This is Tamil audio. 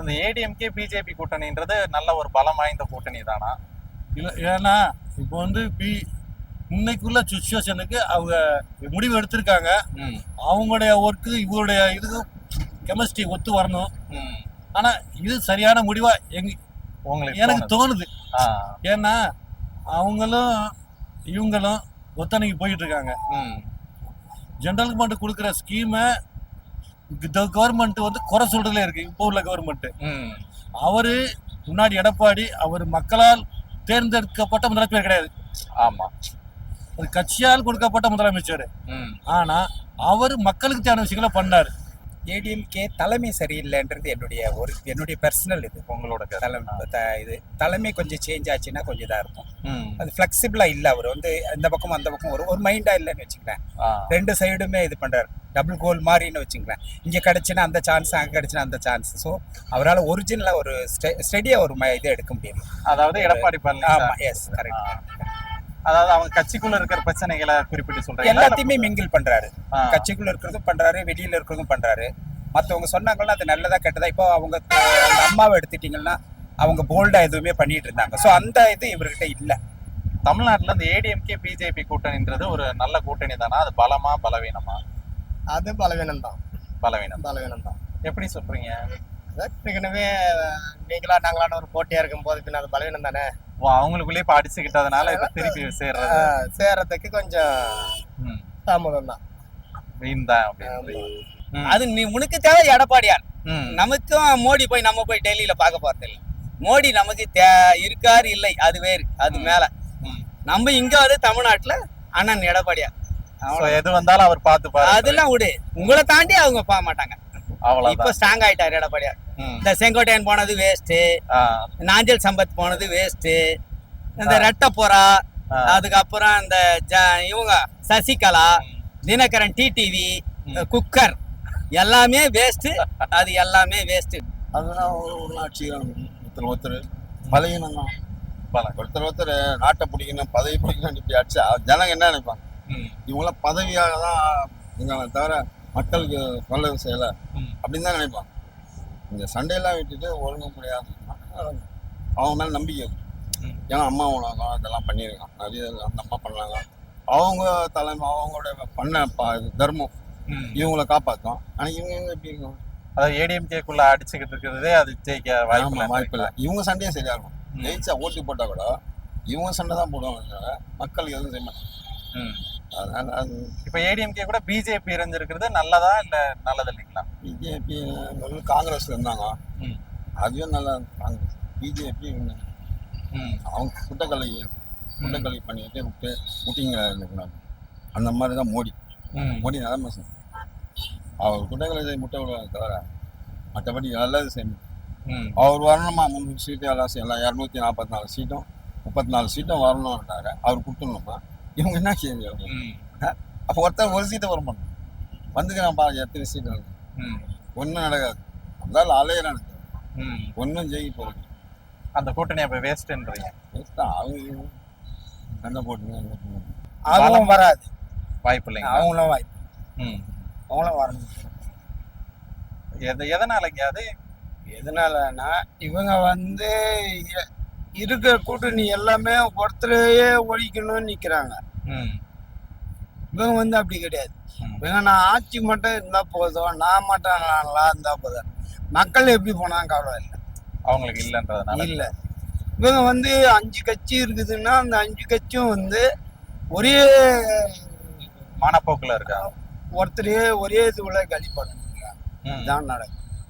இந்த ஏடிஎம்கே பிஜேபி கூட்டணின்றது நல்ல ஒரு பலம் வாய்ந்த கூட்டணி தானா? இல்ல ஏன்னா இப்போ வந்து பி இன்னைக்குள்ள சுச்சுவேஷனுக்கு அவங்க முடிவு எடுத்திருக்காங்க. அவங்களுடைய ஒர்க்கு இவருடைய இதுக்கு கெமிஸ்ட்ரி ஒத்து வரணும். ம். ஆனா இது சரியான முடிவா எங்க உங்களுக்கு எனக்கு தோணுது. ஏன்னா அவங்களும் இவங்களும் ஒத்தனைக்கு போயிட்டு இருக்காங்க. ஜென்ரல் கவர்மெண்ட் கொடுக்குற ஸ்கீமை கவர்மெண்ட் வந்து குறை சொல்றதுல இருக்கு. இப்போ உள்ள கவர்மெண்ட். அவரு முன்னாடி எடப்பாடி அவர் மக்களால் தேர்ந்தெடுக்கப்பட்ட முதலமைச்சர் கிடையாது. ஆமா. அது கட்சியால் கொடுக்கப்பட்ட முதலமைச்சர். ஆனா அவர் மக்களுக்கு தேவையான விஷயங்களை பண்ணாரு. ஏடிஎம்கே தலைமை சரியில்லைன்றது என்னுடைய ஒரு என்னுடைய பர்சனல் இது. உங்களோட. தலைமை இது தலைமை கொஞ்சம் சேஞ்ச் ஆச்சுன்னா கொஞ்சம் இதாக இருக்கும். அது ஃப்ளெக்சிபிளாக இல்லை அவர். வந்து இந்த பக்கம் அந்த பக்கம் ஒரு ஒரு மைண்டாக இல்லைன்னு வச்சுக்கலாம் ஆ, ரெண்டு சைடுமே இது பண்ணுறாரு டபுள் கோல் மாதிரின்னு வச்சுக்கலாம் இங்கே கிடச்சுன்னா அந்த சான்ஸ் அங்கே கிடச்சுன்னா அந்த சான்ஸ் ஸோ அவரால் ஒரிஜினலாக ஒரு ஸ்டெடியாக ஒரு ம- இது எடுக்க முடியும் அதாவது எடப்பாடி ஆமாம் எஸ் கரெக்ட் அதாவது அவங்க கட்சிக்குள்ள இருக்கிற பிரச்சனைகளை குறிப்பிட்டு சொல்றீங்க. எல்லாத்தையுமே மிங்கிள் பண்ணுறாரு ஆ, கட்சிக்குள்ள இருக்கிறதும் பண்றாரு வெளியில இருக்கிறதும் பண்றாரு. மத்தவங்க சொன்னாங்கன்னா அது நல்லதா கெட்டதா? இப்போ அவங்க அந்த அம்மாவை எடுத்துட்டீங்கன்னா அவங்க போல்டா எதுவுமே பண்ணிட்டு இருந்தாங்க. ஸோ அந்த இது இவர்கிட்ட இல்ல. தமிழ்நாட்டுல இந்த ஏடிஎம்கே பிஜேபி கூட்டணின்றது ஒரு நல்ல கூட்டணி தானா? அது பலமா பலவீனமா? அது பலவீனம் தான் பலவீனம். பலவீனம் தான் எப்படி சொல்றீங்க? ஏற்கனவே நீங்களா நாங்களான ஒரு போட்டியா இருக்கும் போது பின்ன அது பலவீனம் தானே அவங்களுக்குள்ளேயே இப்ப அடிச்சுக்கிட்டதுனால இப்ப திருப்பி சேர்றது. சேர்றதுக்கு கொஞ்சம் தாமதம் தான் வீண் தான் அது நீ உனக்கு தேவை எடப்பாடியார். நமக்கும் மோடி போய் நம்ம போய் டெல்லியில பார்க்க போறது இல்லை. மோடி நமக்கு தே இருக்காரு இல்லை அது வேறு அது மேல. நம்ம இங்க வந்து தமிழ்நாட்டுல அண்ணன் எடப்பாடியார். எது வந்தாலும் அவர் பார்த்து பாரு அதெல்லாம் விடு. உங்களை தாண்டி அவங்க பார்க்க மாட்டாங்க. இப்ப ஸ்ட்ராங் ஆயிட்டாரு எடப்பாடியார் இந்த செங்கோட்டையன் போனது வேஸ்ட் நாஞ்சல் சம்பத் போனது வேஸ்ட் இந்த ரெட்டப்புறா ஆ. அதுக்கப்புறம் இந்த ஜ- இவங்க சசிகலா தினகரன் டிடிவி. குக்கர் எல்லாமே வேஸ்ட் அது எல்லாமே வேஸ்ட் அதெல்லாம் ஒரு உள்ளாட்சி ஒருத்தர் ஒருத்தர் பலகீனம். தான். ஒருத்தர் ஒருத்தர் நாட்டை பிடிக்கணும் பதவி பிடிக்கணும் இப்படி அடிச்சா ஜனங்க என்ன நினைப்பாங்க? இவங்களாம் பதவியாக தான் தவிர மக்களுக்கு நல்லது செய்யலை. அப்படின்னு தான் நினைப்பாங்க இந்த சண்டையெல்லாம் விட்டுட்டு ஒழுங்க முடியாது அவங்க மேலே நம்பிக்கை. ஏன்னா அம்மா உலகம் அதெல்லாம் பண்ணியிருக்காங்க நிறைய அந்த அம்மா பண்ணாங்க. அவங்க தலைமை அவங்களோட பண்ண ப- தர்மம். இவங்களை காப்பாற்றும் ஆனால் இவங்க எங்க எப்படி இருக்காங்க? அதாவது ஏடிஎம்கேக்குள்ள அடிச்சுக்கிட்டு இருக்கிறதே அது ஜெயிக்க வாய்ப்பு வாய்ப்பு இல்லை. இவங்க சண்டையே சரியா இருக்கும். ஜெயிச்சா ஓட்டு போட்டா கூட இவங்க சண்டை தான் போடுவாங்க. மக்களுக்கு எதுவும் செய்ய மாட்டாங்க. இப்ப ஏடிஎம்கே கூட பிஜேபி இணைஞ்சிருக்கிறது நல்லதா இல்ல நல்லது இல்லைங்களா பிஜேபி காங்கிரஸ்ல இருந்தாங்க. அதுவும் நல்லா காங்கிரஸ் பிஜேபி அவங்க குட்டக்கலை குட்டக்கலை பண்ணிட்டு விட்டு முட்டிங்க இருக்கக்கூடாது அந்த மாதிரி தான் மோடி. மோடி நல்ல மனுஷன். அவர் குட்டக்கலை முட்டை விடுவாங்க தவிர மற்றபடி நல்லது செய்யணும். அவர் வரணுமா? முந்நூறு சீட்டு எல்லாம் சீ- எல்லாம் இரநூத்தி நாற்பத்தி நாலு சீட்டும் முப்பத்தி நாலு சீட்டும் வரணும்ன்றாங்க. அவர் கொடுத்துடணுமா? இவங்க என்ன செய்யணும் ம், அப்போ ஒருத்தர் ஒரு சீட்டை வர மாட்டோம் வந்துக்கிறான் பாருங்க எத்தனை சீட்டு இருக்கு ஒன்றும் நடக்காது அதனால அலையிறானுங்க ம். ஒன்றும் ஜெயிக்க போகிறது அந்த கூட்டணி அப்ப வேஸ்ட்ன்றீங்க அவங்க சண்டை போட்டுங்க என்ன பண்ணுவாங்க. அதுவும் வராது வாய்ப்பு இல்லைங்க அவங்களும் வாய்ப்பு ம். அவங்களும் வரணும் எது எதனாலங்க அது எதனாலனா இவங்க வந்து இருக்கிற கூட்டணி எல்லாமே ஒருத்தரையே ஒழிக்கணும்னு நிக்கிறாங்க. ம், இவங்க வந்து அப்படி கிடையாது. இவங்க நான் ஆட்சி மட்டும் இருந்தா போதும் நான் மட்டும் நல்லா இருந்தா போதும். மக்கள் எப்படி போனா கவலை இல்லை. அவங்களுக்கு இல்லைன்றதுனால. இல்ல. இவங்க வந்து அஞ்சு கட்சி இருக்குதுன்னா அந்த அஞ்சு கட்சியும் வந்து ஒரே மனப்போக்குல இருக்காங்க. ஒருத்தரையே ஒரே இதுல கழி பண்ணுங்க ம். இதான் நடக்கும்.